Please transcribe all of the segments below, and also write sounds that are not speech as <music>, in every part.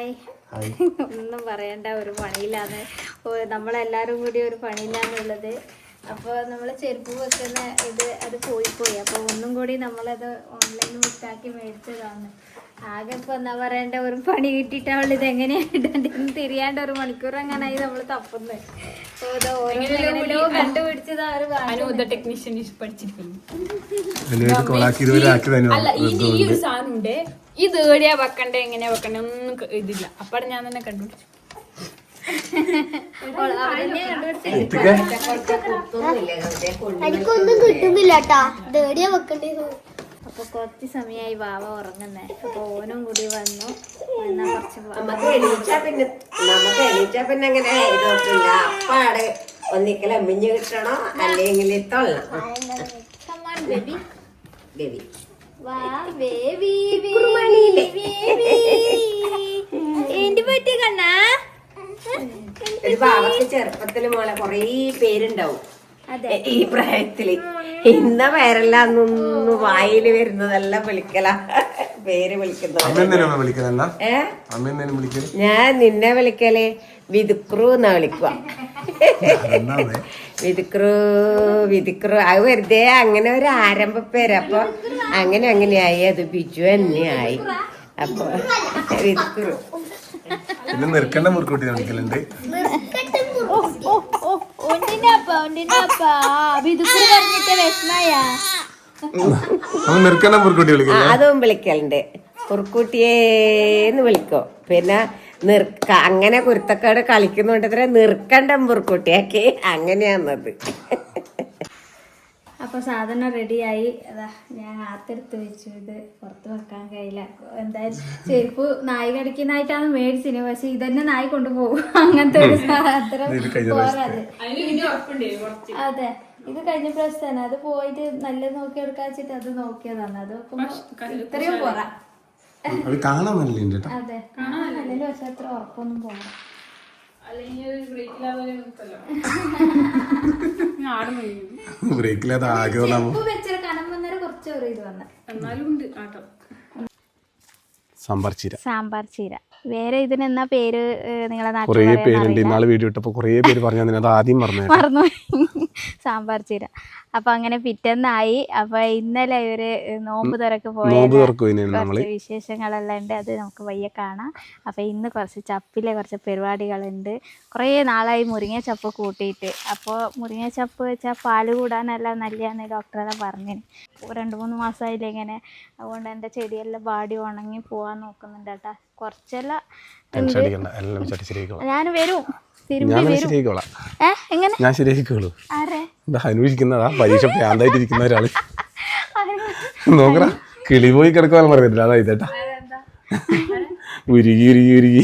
Hi. ഒന്നും പറയണ്ട ഒരു പണിയില്ലാന്ന് നമ്മളെല്ലാരും കൂടി ഒരു പണിയില്ലാന്നുള്ളത്. അപ്പോൾ നമ്മൾ ചെരുപ്പ് വെക്കുന്ന ഇത് അത് പോയി പോയി അപ്പോൾ ഒന്നും കൂടി നമ്മളത് ഓൺലൈനിൽ വിട്ടാക്കി മേടിച്ചതാണ്. ആകെ ഇപ്പോൾ എന്താ പറയണ്ട ഒരു പണി കിട്ടിയിട്ട് അവൾ ഇത് എങ്ങനെയായിട്ടെന്ന് തിരിയാണ്ട് ഒരു മണിക്കൂർ അങ്ങനായി നമ്മൾ തപ്പുന്നത് അപ്പോൾ ഇത് ഓരോ കണ്ടുപിടിച്ചത് അവർ അനുബന്ധ ടെക്നീഷ്യൻ പഠിച്ചിരിക്കുന്നു. അല്ല ഈ ഈ ഒരു സാധനം ഉണ്ട് ഇത് ഏടിയാ വെക്കണ്ടേ എങ്ങനെയാ വെക്കണ്ടേ ഒന്നും ഇതില്ല. അപ്പടെ ഞാൻ തന്നെ കണ്ടുപിടിച്ചു. എനിക്കൊന്നും കിട്ടുന്നില്ല കേട്ടാ ദേടിയാ വെക്കേണ്ടത് അപ്പോൾ കുറച്ച് സമയമായി വാവ ഉറങ്ങുന്നേ. അപ്പൊ ഓനും കൂടി വന്നു. എന്നാ കുറച്ച് വാ- നമുക്ക് എണീച്ചാ പിന്നെ നമുക്ക് എണീച്ചാ പിന്നെ അപ്പാട് ഒന്നിക്കൽ അമ്മിഞ്ഞ് കിട്ടണോ? അല്ലെങ്കിൽ തൊള്ളണം. ബേബി. ബേബി. ബേബി ఏంటి പറ്റി കണ്ണാ? ഒരു ബാബക്ക് ചെറുപ്പത്തിൽ മോളെ കൊറേ പേരുണ്ടാവും. അതെ. ഈ പ്രായത്തിൽ. ഇന്ന പേരല്ല അന്നൊന്നും വായിൽ വരുന്നതെല്ലാം വിളിക്കല. പേര് വിളിക്കുന്നത്. ഞാൻ നിന്നെ വിളിക്കലേ വിതുക്രു എന്നാ വിളിക്കുക വിധുക്രു വിതുക്രു വിതുക്രു. അത് വെറുതെ അങ്ങനെ ഒരു ആരംഭ പേര് അപ്പൊ അങ്ങനെ അങ്ങനെയായി. അത് ബിജു തന്നെയായി. അപ്പൊ വിതുക്രു. പിന്നെ നിർക്കണ്ട മുറുക്കൂട്ടി വിളിക്കലുണ്ട്. അതും വിളിക്കലുണ്ട്. കുറുക്കുട്ടിയേന്ന് വിളിക്കും. പിന്നെ നിർക്ക അങ്ങനെ കുരുത്തക്കാട് കളിക്കുന്നുണ്ടെങ്കിൽ നിർക്കണ്ട മുറുക്കുട്ടിയാക്കി അങ്ങനെയാന്നത് അപ്പൊ സാധനം റെഡിയായി. അതാ ഞാൻ ആത്തെടുത്ത് വെച്ചു ഇത് പുറത്ത് വെക്കാൻ കഴിയില്ല. എന്തായാലും ചെരുപ്പ് നായി കടിക്കുന്നതായിട്ടാണ് മേടിച്ചിന് പക്ഷെ ഇതന്നെ നായി കൊണ്ടുപോകും. അങ്ങനത്തെ ഒരു സാധനം പോരാത്. അതെ. ഇത് കഴിഞ്ഞ പ്രാവശ്യം തന്നെ അത് പോയിട്ട് നല്ല നോക്കി എടുക്കാൻ വെച്ചിട്ട് അത് നോക്കിയതാണ്. അത് ഇത്രയും പോരാ. അതെ കാണാൻ നല്ല പക്ഷെ അത്ര ഉറപ്പൊന്നും പോരാ ബ്രേക്കില്ലാതെ ആകെ സാമ്പാർ ചീര. സാമ്പാർ ചീര. വേറെ ഇതിന് എന്നാ പേര് നിങ്ങളെ നാട്ടിൽ കുറേ പേരുണ്ട്. ഇന്നാൾ വീഡിയോ ഇട്ടപ്പോ കുറേ പേര് പറഞ്ഞു. അത് ആദ്യം പറഞ്ഞു മറന്നു സാമ്പാർ ചീര. അപ്പൊ അങ്ങനെ പിറ്റേന്നായി. അപ്പൊ ഇന്നലെ ഇവർ നോമ്പ് തുറക്ക് പോയ വിശേഷങ്ങളെല്ലാം ഉണ്ട്. അത് നമുക്ക് വയ്യ കാണാം. അപ്പൊ ഇന്ന് കുറച്ച് ചപ്പിലെ കുറച്ച് പരിപാടികളുണ്ട്. കുറേ നാളായി മുരിങ്ങ ചപ്പ് കൂട്ടിയിട്ട്. അപ്പോൾ മുരിങ്ങ ചപ്പ് വെച്ചാൽ പാൽ കൂടാനെല്ലാം നല്ലതാന്ന് ഡോക്ടറെല്ലാം പറഞ്ഞു. രണ്ട് മൂന്ന് മാസമായില്ല ഇങ്ങനെ. അതുകൊണ്ട് എന്റെ ചെടിയെല്ലാം ബാടി ഉണങ്ങി പോവാൻ നോക്കുന്നുണ്ട് കേട്ടാ. കുറച്ചെല്ലാം ടെൻഷൻ അടിക്കണ്ട. എല്ലാം ചേട്ടി ശരിയായിക്കോളാം. ഞാൻ വരും. ഞാൻ ശരിയായിക്കോളാം. ഏ? എങ്ങനെ? ഞാൻ ശരിയായിക്കോളൂ. ആരെ? എന്താ അനുഭവിക്കുന്നതാ പരീക്ഷ പ്രാന്തായിട്ടിരിക്കുന്ന ഒരാൾ. നോക്കറ കിളി പോയി കിടക്കുവാൻ പറഞ്ഞിട്ടില്ല. അതാ ഇതേട്ടാ ഉരുകി ഉരുകി ഉരുകി.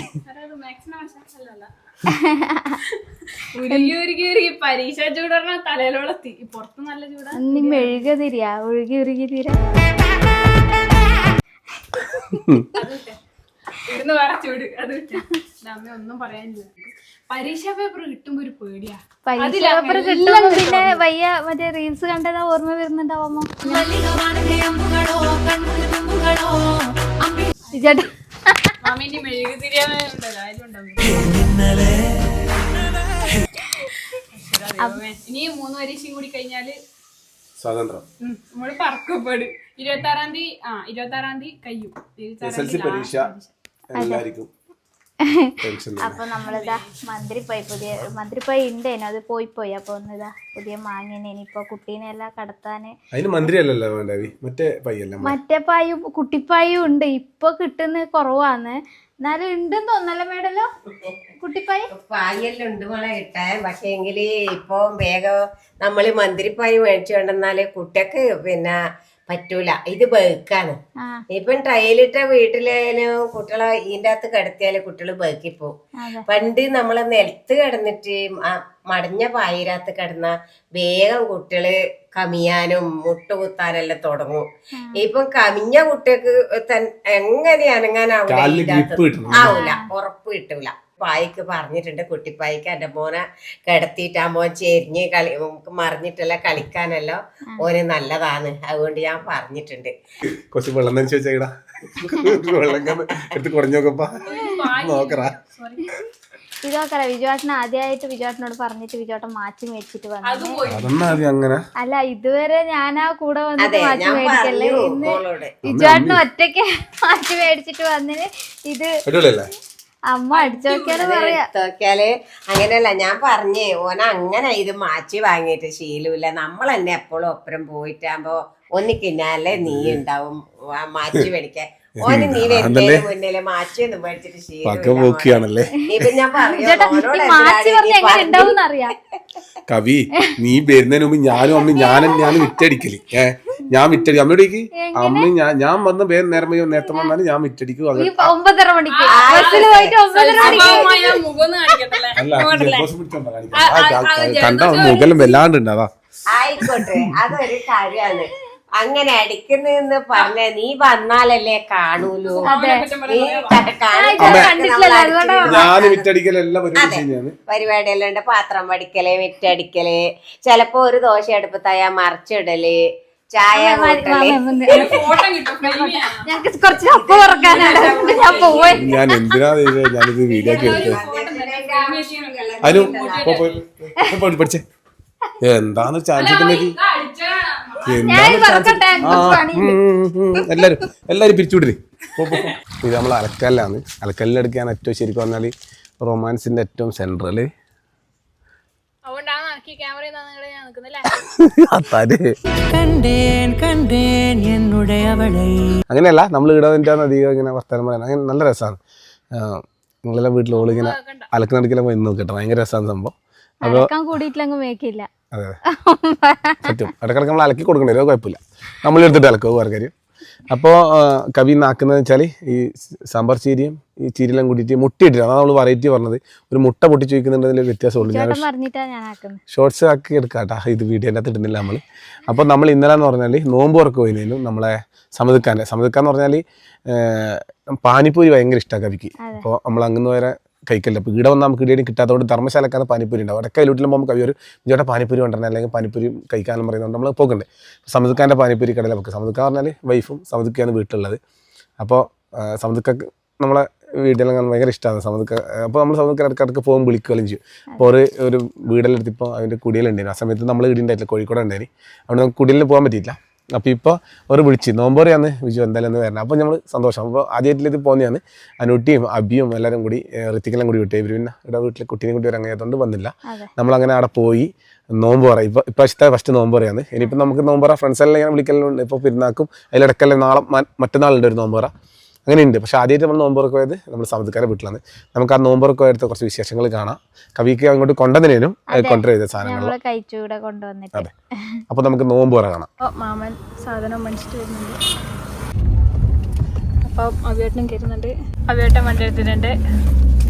ഉരുകി ഉരുകി ഉരുകി. പരീക്ഷ ചൂട് പറഞ്ഞാൽ തലയിലോളെത്തി പുറത്ത് നല്ല ചൂടാ. നീ മെഴുക തിരിയാ ഒഴുകി ഒഴുകി തീരാ ഇവിടുന്ന് വേറെ ചൂട്. അത്. അമ്മ ഒന്നും പറയാനില്ല. പരീക്ഷ പേപ്പർ കിട്ടുമ്പോ ഒരു പേടിയാ. പരീക്ഷ പേപ്പർ കിട്ടുമ്പോ പിന്നെ വയ്യ മറ്റേ റീൽസ് കണ്ടതാ ഓർമ്മ വരുന്നുണ്ടാവുമോ? ചേട്ടാ. മാമീന്റെ മെഴുകി തിരിയാനുണ്ടല്ലോ അതിലുണ്ടാവും ഇനി മൂന്ന് പരീക്ഷയും കൂടി കഴിഞ്ഞാൽ സ്വാതന്ത്ര്യം. നമ്മൾ പറക്കപ്പെടും. ഇരുപത്തി ആറാം തീയതി ആ ഇരുപത്തി ആറാം തീയതി കഴിയും പരീക്ഷ. എല്ലാവർക്കും അപ്പൊ നമ്മളിതാ മന്ത്രിപ്പായി പുതിയ മന്ത്രിപ്പായി ഉണ്ടേനു അത് പോയി പോയി. അപ്പൊ ഒന്നിതാ പുതിയ മാങ്ങനെ ഇനിയിപ്പോ കുട്ടീനെ എല്ലാം കടത്താന്. അതിന് മന്ത്രി അല്ലല്ലോ മറ്റേ പയ്യല്ല മറ്റേ പായും കുട്ടിപ്പായും ഉണ്ട്. ഇപ്പൊ കിട്ടുന്ന കുറവാന്ന്. എന്നാലും ഉണ്ടെന്ന് തോന്നല്ല മേഡല്ലോ കുട്ടിപ്പായി? പായെല്ലാം ഉണ്ട് മോളെ കിട്ടാൻ. പക്ഷേ എങ്കിൽ ഇപ്പൊ വേഗം നമ്മൾ മന്ത്രിപ്പായി മേടിച്ചു കൊണ്ടെന്നാൽ കുട്ടിക്ക് പിന്നെ പറ്റൂല. ഇത് ബേക്കാണ്. ഇപ്പം ട്രയലിട്ട വീട്ടിലായാലും കുട്ടികളെ ഇതിന്റെ അകത്ത് കിടത്തിയാലും കുട്ടികൾ ബേക്കി പോകും പണ്ട് നമ്മളെ നിലത്ത് കിടന്നിട്ട് മടഞ്ഞ പായിരത്ത് കിടന്ന വേഗം കുട്ടികൾ കമിയാനും മുട്ട കുത്താനെല്ലാം തുടങ്ങും. ഇപ്പം കമിഞ്ഞ കുട്ടികൾക്ക് തൻ- എങ്ങനെ അനങ്ങാനാവില്ല ആവൂല. ഉറപ്പ് കിട്ടൂല. പായിക്ക് പറഞ്ഞിട്ടുണ്ട് കുട്ടിപ്പായിക്ക്. എന്റെ മോനെ കിടത്തിയിട്ട് ആ മോൻ ചെരിഞ്ഞ് കളി നമുക്ക് മറിഞ്ഞിട്ടല്ല കളിക്കാനല്ലോ. ഓന് നല്ലതാണ്. അതുകൊണ്ട് ഞാൻ പറഞ്ഞിട്ടുണ്ട്. കുറച്ച് വെള്ളം വെള്ളം എടുത്ത് നോക്കറാ ഇതൊക്കെ വിജുവാട്ടൻ ആദ്യമായിട്ട് വിജുവാട്ടനോട് പറഞ്ഞിട്ട് വിജുവാട്ടൻ മാറ്റി മേടിച്ചിട്ട് വന്നു. അല്ല ഇതുവരെ ഞാൻ ആ കൂടെ വന്നിട്ട് മാറ്റി മേടിക്കല്ലേ ഇന്ന് മോളോട്. ഒറ്റയ്ക്ക് മാറ്റി മേടിച്ചിട്ട് വന്നിന് ഇത് അമ്മ അടിച്ചു നോക്കിയാൽ പറയാ. അങ്ങനെയല്ല ഞാൻ പറഞ്ഞേ ഓന അങ്ങനെ ഇത് മാറ്റി വാങ്ങിയിട്ട് ശീലമില്ല. നമ്മൾ തന്നെ എപ്പോഴും ഒപ്പരം പോയിട്ടാകുമ്പോ ഒന്നിക്കിന്നാലേ നീ ഉണ്ടാവും ആ മാറ്റി മേടിക്കാൻ. പക്ക പോക്കിയാണല്ലേ കവി നീ വരുന്നതിന് മുമ്പ് ഞാനും അമ്മ ഞാനും ഞാനും വിറ്റടിക്കൽ. ഏ ഞാൻ വിറ്റടി അമ്മയോടേക്ക് അമ്മ ഞാൻ ഞാൻ വന്ന് വേറെ നേരം നേരത്തെ വന്നാലും ഞാൻ വിറ്റടിക്കും. ഒമ്പതര മണിക്ക്. അല്ല കണ്ട മുഖലും വല്ലാണ്ട് ഉണ്ടാവാ ആയിക്കോട്ടെ അതൊരു കാര്യമാണ്. അങ്ങനെ അടിക്കുന്നെന്ന് പറഞ്ഞ നീ വന്നാലല്ലേ കാണൂലോ. ഞാൻ വിറ്റടിക്കൽ എല്ലാ പരിപാടിയെല്ലാം ഉണ്ട്. പാത്രം വടിക്കൽ വിറ്റടിക്കൽ. ചിലപ്പോ ഒരു ദോശ അടുപ്പത്തായ മറിച്ചിടൽ ചായ <laughs> ഞങ്ങക്ക് കുറച്ച് അപ്പ് ഞാൻ പോവേ. ഞാൻ എന്തിനാ ഞാനിത് വീഡിയോ പഠിച്ചേ. എന്താന്ന് ചാൻസ് കിട്ടുന്നത്? എല്ലാരും എല്ലാരും പിരിച്ചുവിടര്. ഇത് നമ്മൾ അലക്കല്ലാണ്. അലക്കല്ലിലെടുക്കാൻ ഏറ്റവും ശരിക്കും പറഞ്ഞാൽ റൊമാൻസിന്റെ ഏറ്റവും സെൻട്രൽ അങ്ങനെയല്ല നമ്മൾ ഇവിടെ അധികം ഇങ്ങനെ വർത്തമാനം പറയാൻ. അങ്ങനെ നല്ല രസമാണ് നിങ്ങളെല്ലാം വീട്ടിൽ ഓളിങ്ങനെ അലക്കിനടുക്കെല്ലാം പോയി നോക്കട്ടെ. ഭയങ്കര രസമാണ് സംഭവം. അപ്പോൾ മേക്കില്ല അതെ. <laughs> സത്യം. ഇടക്കിടക്ക് നമ്മൾ അലക്കി കൊടുക്കണ്ടേ? ഒരു കുഴപ്പമില്ല. നമ്മൾ എടുത്തിട്ട് അലക്കും വേറെ കാര്യം. അപ്പോൾ കവി നാക്കുന്നത് വെച്ചാൽ ഈ സാമ്പാർ ചീരിയും ഈ ചീരിയെല്ലാം കൂട്ടിയിട്ട് മുട്ടയിട്ടില്ല അതാണ് നമ്മൾ വെറൈറ്റി പറഞ്ഞത്. ഒരു മുട്ട പൊട്ടിച്ച് വയ്ക്കുന്നതിൽ വ്യത്യാസമുള്ളൂ. ഞാൻ ഷോർട്സ് ആക്കി എടുക്കാട്ടാ. ഇത് വീഡിയോന്റെ അകത്ത് ഇടുന്നില്ല നമ്മൾ അപ്പോൾ നമ്മൾ ഇന്നലെ എന്ന് പറഞ്ഞാൽ നോമ്പ് ഉറക്കം പോയിരുന്നതിനും നമ്മളെ സമുദ്ക്കാന്റെ സമുദ്ക്കാന്ന് പറഞ്ഞാൽ പാനിപ്പൂരി ഭയങ്കര ഇഷ്ടമാണ് കവിക്ക്. അപ്പോൾ നമ്മൾ അങ്ങനെ വരെ കഴിക്കല്ല. അപ്പോൾ ഇവിടെ വന്നാൽ നമുക്ക് ഇടയിൽ കിട്ടാത്തതുകൊണ്ട് ധർമ്മശാലക്കാണ് പാനിപ്പൂരി ഉണ്ടാവും അവിടെ വീട്ടിൽ പോകുമ്പോൾ ഒരു ചേട്ടാ പാനിപ്പൂരി കൊണ്ടുവരണം അല്ലെങ്കിൽ പാനിപ്പൂരി കഴിക്കാനും പറയുന്നുണ്ട് നമ്മൾ പോകണ്ടേ സമുദ്ക്കാന്റെ പാനിപ്പൂരി കടയിൽ നമുക്ക് സമുദ്ക്ക പറഞ്ഞാൽ വൈഫും സമുദ്ക്കയാണ് വീട്ടിലുള്ളത്. അപ്പോൾ സമുദ്ക്ക നമ്മളെ വീട്ടിലെല്ലാം ഭയങ്കര ഇഷ്ടമാണ് സമുദ്ക്ക അപ്പോൾ നമ്മൾ സമുദ്ക്ക ഇടക്കിടക്ക് പോകും വിളിക്കുകയും ചെയ്യും. അപ്പോൾ ഒരു ഒരു വീടെല്ലാം എടുത്തിപ്പോൾ അതിന്റെ കുടിയിലുണ്ടായിരുന്നു ആ സമയത്ത് നമ്മൾ ഇടിയുണ്ടായിട്ടില്ല. കോഴിക്കോട് ഉണ്ടായിരുന്നു അവിടെ നമുക്ക് കുടിയിൽ പോകാൻ പറ്റിയില്ല അപ്പോൾ ഇപ്പോൾ ഒരു വിളിച്ച്. നോമ്പോറിയാന്ന് വിജു എന്തായാലും ഒന്ന് വരണം. അപ്പോൾ നമ്മൾ സന്തോഷം. അപ്പോൾ ആദ്യമായിട്ട് ഇത് പോകുന്നതാണ് അനുട്ടിയും അബിയും എല്ലാവരും കൂടി ഋത്തിക്കെല്ലാം കൂടി വിട്ടേ. ഇവർ പിന്നെ ഇവിടെ വീട്ടിൽ കുട്ടീനെ കൂടി ഇറങ്ങിയതുകൊണ്ട് വന്നില്ല. അതെ. നമ്മളങ്ങനെ അവിടെ പോയി നോമ്പ് പറ ഇപ്പോൾ ഇപ്രാവശ്യത്തെ ഫസ്റ്റ് നോമ്പ് പറയാണ് ഇനിയിപ്പോൾ നമുക്ക് നോമ്പ് പറ ഫ്രണ്ട്സ് എല്ലാം ഇങ്ങനെ വിളിക്കലുണ്ട്. ഇപ്പോൾ പെരുന്നാക്കും അതിലിടക്കല്ലേ നാളെ മറ്റന്നാളുണ്ട് ഒരു നോമ്പ് പറ അങ്ങനെയുണ്ട്. പക്ഷേ ആദ്യമായിട്ട് നമ്മൾ നോമ്പുറക്കം പോയത് നമ്മൾ സമുദ്രക്കാരെ വീട്ടിലാണ്. നമുക്ക് ആ നോമ്പുറക്കം എടുത്ത കുറച്ച് വിശേഷങ്ങൾ കാണാം. കവിക്ക് അങ്ങോട്ട് കൊണ്ടുവന്നതിനും കൊണ്ടുവരുന്ന സാധനങ്ങൾ. അതെ. അപ്പോൾ നമുക്ക് നോമ്പ് പറ കാണാം. അപ്പോൾ മാമൻ സാധനം മേടിച്ചിട്ട് വരുന്നുണ്ട്. അപ്പം അവിയേട്ടനും കയറുന്നുണ്ട് അവിയേട്ടൻ വണ്ടി എടുത്തിട്ടുണ്ട്.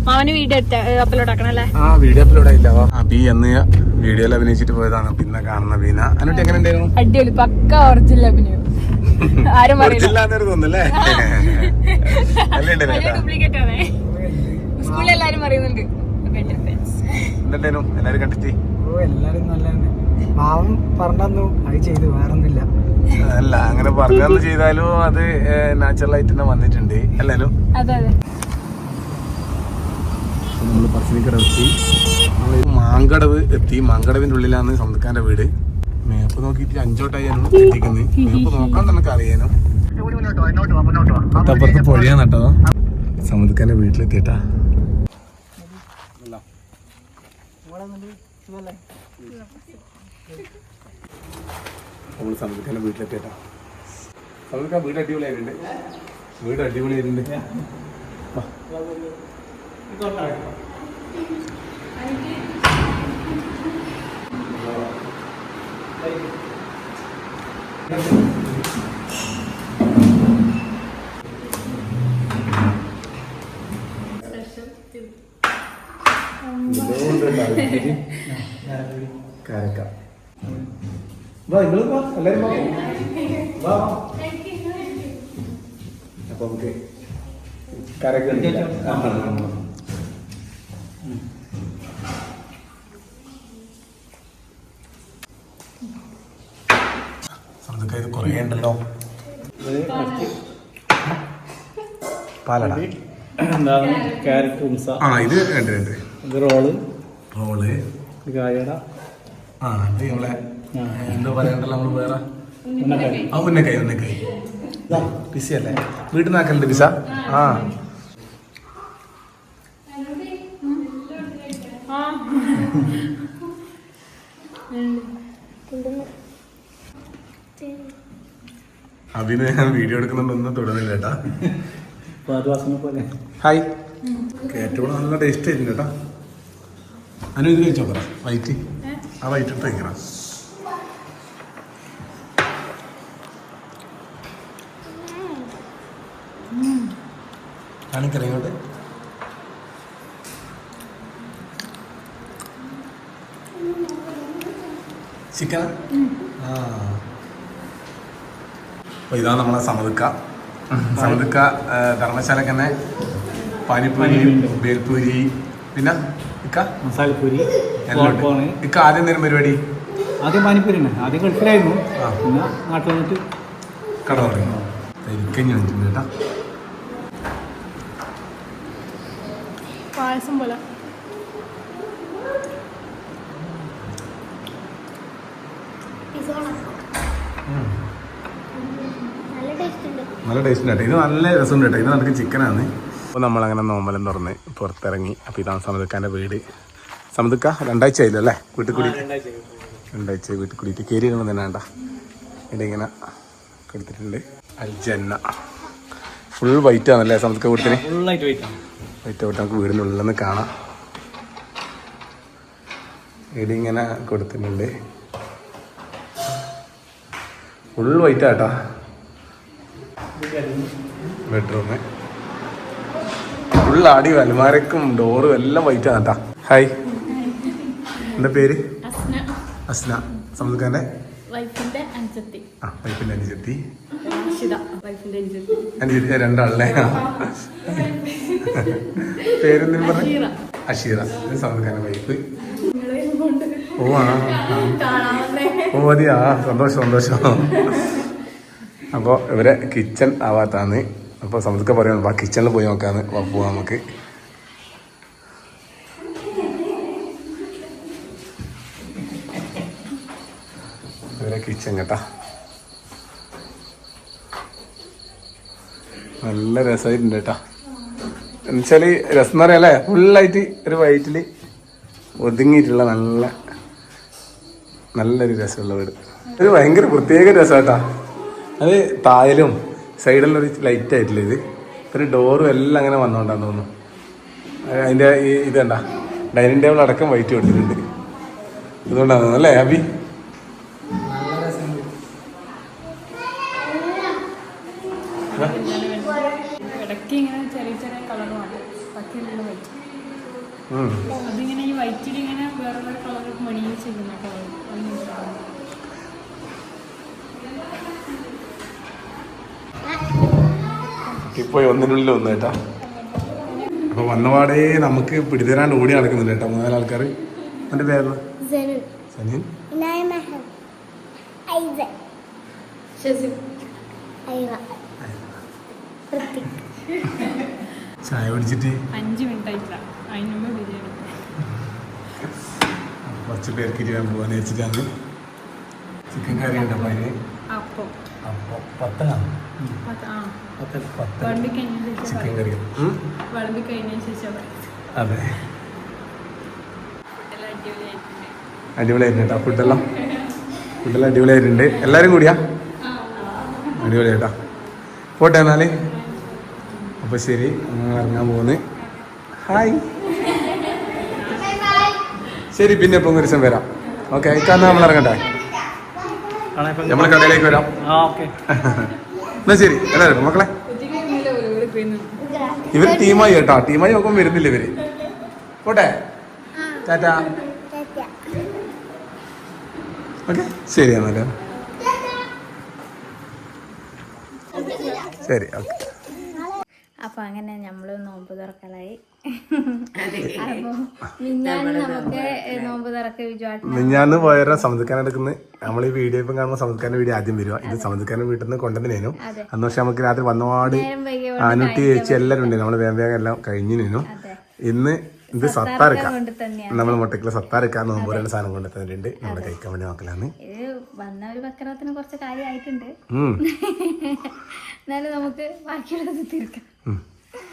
മാമന് വീഡിയോ എടുത്ത അപ്ലോഡ് ആക്കണം അല്ലേ? ആ വീഡിയോ അപ്ലോഡ് ആയില്ല. അബി എന്ന് വീഡിയോയിൽ അഭിനയിച്ചിട്ട് പോയതാണ്. പിന്നെ കാണുന്ന ബീന. എന്നിട്ട് എങ്ങനെ അടിപൊളി പക്ക ഒറിജിനൽ അഭിനയം. ആരും സ്കൂളിൽ എല്ലാരും പറയുന്നുണ്ട്. എല്ലാരും കണ്ടിട്ട്? ഓ എല്ലാരും നല്ല പാവം പറഞ്ഞു അത് ചെയ്തു വേറൊന്നുമില്ല. അല്ല അങ്ങനെ പറഞ്ഞു ചെയ്താലും അത് നാച്ചുറൽ ആയിട്ട് തന്നെ വന്നിട്ടുണ്ട്. അല്ലാലും അതെ അതെ. നമ്മൾ എത്തി. നമ്മൾ മാങ്കടവ് എത്തി. മാങ്കടവിന്റെ ഉള്ളിലാണ് സമുദ്രക്കാന്റെ വീട്. മേപ്പ് നോക്കിയിട്ട് അഞ്ചോട്ടായിരുന്നു എത്തിക്കുന്നത്. മേപ്പ് നോക്കാൻ നമുക്ക് അറിയാനും പുഴയാണ് കേട്ടോ. സമുദ്രക്കാന്റെ വീട്ടിലെത്തിയിട്ടാ. നമ്മൾ സമുദ്രക്കാന്റെ വീട്ടിലെത്തിയിട്ടാ. സമുദ്രക്കാൻ വീട് അടിപൊളിയായിട്ടുണ്ട്. വീട് അടിപൊളിയായിട്ടുണ്ട്. കാരക്ക വാ നിങ്ങൾ വാ എല്ലാരും വാ വാ അപ്പൊ നമുക്ക് കാരക്ക സമുദ്രക്ക ഇത് കുറേ ഉണ്ടല്ലോ പാലട ആ ഇത് രണ്ട് രണ്ട്. ഇത് റോൾ. റോൾ. കായട ആ ഇത് നമ്മളെ എന്തോ പറയണ്ടല്ലോ നമ്മൾ വേറെ? ആ ഉന്നക്കായി ഉന്നക്കായി. പിസ അല്ലേ വീട്ടിൽ നിന്നാക്കലുണ്ട് പിസ ആ. <laughs> അഭിന് ഞാൻ വീഡിയോ എടുക്കുന്നുണ്ടൊന്നും തുടങ്ങില്ല കേട്ടാ. ഹായ് ഏറ്റവും നല്ല ടേസ്റ്റ് ആയിരുന്നു കേട്ടാ. അനു ഇത് കഴിച്ചോ പറ. വൈറ്റ് ആ വൈറ്റ് ഇട്ട് കഴിക്കണ. കാണിക്കറിയ ഇങ്ങോട്ട്. ചിക്കൻ ആ. അപ്പോൾ ഇതാണ് നമ്മളെ സമതുക്ക. സമതുക്ക ആ, ധർമ്മശാലക്ക് തന്നെ പാനിപ്പൂരി ബേൽപൂരി പിന്നെ ഇക്ക? മസാലപ്പൂരി എല്ലാം ഉണ്ട്. ഇക്ക ആദ്യം നേരം പരിപാടി? ആദ്യം പാനിപ്പൂരി തന്നെ. ആദ്യം ഗൾഫിലായിരുന്നു. പിന്നെ നാട്ടിൽ വന്നിട്ട് കട തുടങ്ങി. എനിക്കഞ്ഞി ഞാൻ കേട്ടാ. പായസം പോലെ. ഉണ്ട് നല്ല ടേസ്റ്റ് ഉണ്ട് ഇത് നല്ല രസമുണ്ട് കേട്ടോ. ഇത് നമുക്ക് ചിക്കനാണ് അപ്പോൾ നമ്മളങ്ങനെ നോമ്പലം തുറന്ന് പുറത്തിറങ്ങി. അപ്പോൾ ഇതാണ് സമതുക്കാന്റെ വീട്. സമതുക്ക രണ്ടാഴ്ച ആയില്ല അല്ലേ? വീട്ടിൽ കൂടി. രണ്ടാഴ്ച വീട്ടിൽ കൂടിയിട്ട് കയറി തന്നെ വേണ്ട ഇവിടെ ഇങ്ങനെ കൊടുത്തിട്ടുണ്ട്. അൽജന്ന. ഫുൾ വൈറ്റ് ആണല്ലേ സമതുക്ക വീട്ടിന്? വൈറ്റ് ഔട്ട് നമുക്ക് വീടിനുള്ളിൽ നിന്ന് കാണാം. ഇവിടെ ഇങ്ങനെ കൊടുത്തിട്ടുണ്ട്. ഫുൾ വൈറ്റ് ആട്ടാ ബെഡ്റൂം ഫുൾ അടി അലമാരക്കും ഡോറും എല്ലാം വൈറ്റ് ആട്ടാ ഹായ് എന്താ പേര്? അസ്ന. സമുദ്രക്കാരന്റെ വൈഫിന്റെ അനുജത്തി. അനുജത്തി. രണ്ടാളല്ലേ? പറഞ്ഞു അഷീറ. വൈഫ്. ഓ ആ. ഓ സന്തോഷം സന്തോഷം. അപ്പോൾ ഇവരെ കിച്ചൺ ആവാത്താന്ന്. അപ്പോൾ സമുദ്രക്ക പറയണം ആ കിച്ചണിൽ പോയി നോക്കാന്ന്. പോവാം നമുക്ക്. ഇവരെ കിച്ചൺ കേട്ടാ. നല്ല രസമായിട്ടുണ്ട് കേട്ടാ. എന്നുവെച്ചാൽ രസം എന്ന് പറയാല്ലേ ഫുള്ളായിട്ട് ഒരു വൈറ്റിൽ ഒതുങ്ങിയിട്ടുള്ള നല്ല നല്ലൊരു രസമുള്ള വീട്. ഇത് ഭയങ്കര പ്രത്യേക രസമാട്ടാ അത് തായലും സൈഡിലൊരു ഒരു ലൈറ്റ് ആയിട്ടില്ല ഇത്? പിന്നെ ഡോറും എല്ലാം അങ്ങനെ വന്നോണ്ടാന്ന് തോന്നുന്നു. അതിന്റെ അതിന്റെ ഈ ഇത് കണ്ട ഡൈനിങ് ടേബിൾ അടക്കം വൈറ്റ് കൊടുത്തിട്ടുണ്ട്. ഇതുകൊണ്ടാണ് തോന്നുന്നു അല്ലേ അബി? ഇടയ്ക്ക് ഇങ്ങനെ ചെറിയ ചെറിയ കളർ മാറ്റും ബാക്കി എല്ലാം വൈറ്റ് ഉം. അതിങ്ങനെ ഈ വൈറ്റിൽ ഇങ്ങനെ വേറെ വേറെ കളർ മണിയിൽ ചെയ്യുന്ന കളർ പോയി ഒന്നിനുള്ളിൽ ഒന്ന് കേട്ടാ. അപ്പൊ വന്നപാടേ നമുക്ക് പിടിതരാണ്ട് ഓടി നടക്കുന്നില്ല കേട്ടോ മൂന്നാൽ ആൾക്കാർ. എന്റെ പേര് സെനുൻ ചായ പിടിച്ചിട്ട് അഞ്ച് മിനിറ്റ് ആയിട്ടില്ല. ബിരിയാണി കുറച്ച് പേർക്ക് ഇരുവാൻ പോകാന്ന് വെച്ചിട്ടാണ് ചിക്കൻ കറി ഉണ്ടോ അപ്പൊ അതിന്? അപ്പം. അപ്പോൾ പത്തനാണ്. അത്. ചിക്കൻ. കറി അടിപൊളിയായിരുന്നു കേട്ടോ. ഫുഡെല്ലാം? ഫുഡെല്ലാം അടിപൊളിയായിട്ടുണ്ട്. എല്ലാവരും കൂടിയാ? അടിപൊളിയായിട്ടാ. പോട്ടെ എന്നാൽ. അപ്പോൾ ശരി ഞങ്ങൾ ഇറങ്ങാൻ പോകുന്നു ഹായ്. ശരി പിന്നെ ഇപ്പം ഒരു ദിവസം വരാം. ഓക്കെ ഇക്കാന്ന് നമ്മൾ ഇറങ്ങട്ടെ? നമ്മൾ കടയിലേക്ക് വരാം. ഓക്കെ. <laughs> എന്നാ ശരി എല്ലാവരും മക്കളെ. ഇവർ ടീമായി കേട്ടോ. ടീമായി നോക്കുമ്പോൾ വരുന്നില്ല ഇവർ. പോട്ടെ. ടാറ്റാ. ഓക്കെ ശരി എന്നാലോ. ശരി ഓക്കെ. അപ്പൊ അങ്ങനെ നമ്മൾ നോമ്പ് തുറക്കലായി. മിഞ്ഞാന്ന് പോയവരെ സമുദ്രക്കാൻ എടുക്കുന്നത് നമ്മൾ ഈ വീഡിയോ ഇപ്പം കാണുമ്പോൾ സമുദ്രക്കാരന്റെ വീഡിയോ ആദ്യം വരുവാ ഇത് സമുദ്രക്കാരന്റെ വീട്ടിൽ നിന്ന് കൊണ്ടുവന്നേനു അന്ന് പക്ഷെ നമുക്ക് രാത്രി വന്നപാട് ആനുട്ടി ചേച്ചി എല്ലാവരും ഉണ്ട് നമ്മൾ വേഗം വേഗം എല്ലാം കഴിഞ്ഞിനു ഇന്ന് ഇത് സത്താരക്ക നമ്മൾ നമ്മൾ മുട്ടക്കിലെ നോമ്പ് നോമ്പോരാണ് സാധനം കൊണ്ടു തന്നിട്ടുണ്ട്. നമ്മൾ കഴിക്കാൻ വേണ്ടി നോക്കലാണ്. ഇത് വന്ന ഒരു കുറച്ച് കാര്യമായിട്ടുണ്ട്. എന്നാലും നമുക്ക് ബാക്കിയുള്ളത് തീർക്കാം.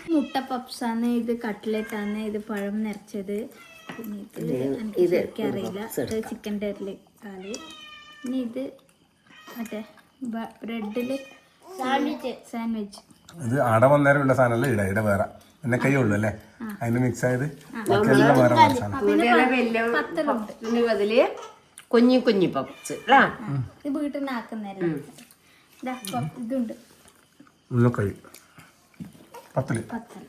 മുട്ട പപ്സാണ് ഇത് കട്ട്ലറ്റ് ആണ് ഇത് പഴം നിറച്ചത് പിന്നെ ഇത് എനിക്ക് ശരിക്കും അറിയില്ല ഇത് ചിക്കൻ ടെറിൽ കാൽ ഇനി ഇത് മറ്റേ ബ്രെഡിൽ സാൻഡ്വിച്ച് സാൻഡ്വിച്ച് ഇത് ആടെ വന്നേരമുള്ള സാധനമല്ല ഇട ഇട വേറെ എന്നെ കൈ ഉള്ളു അല്ലേ അതിന് മിക്സ് ആയത് ബാക്കിയെല്ലാം വേറെ കുഞ്ഞി കുഞ്ഞി പപ്സ് ഇത് വീട്ടിൽ നിന്ന് ആക്കുന്നേരം ഇതുണ്ട് ഒന്ന് കഴി പത്തിൽ. പത്തൽ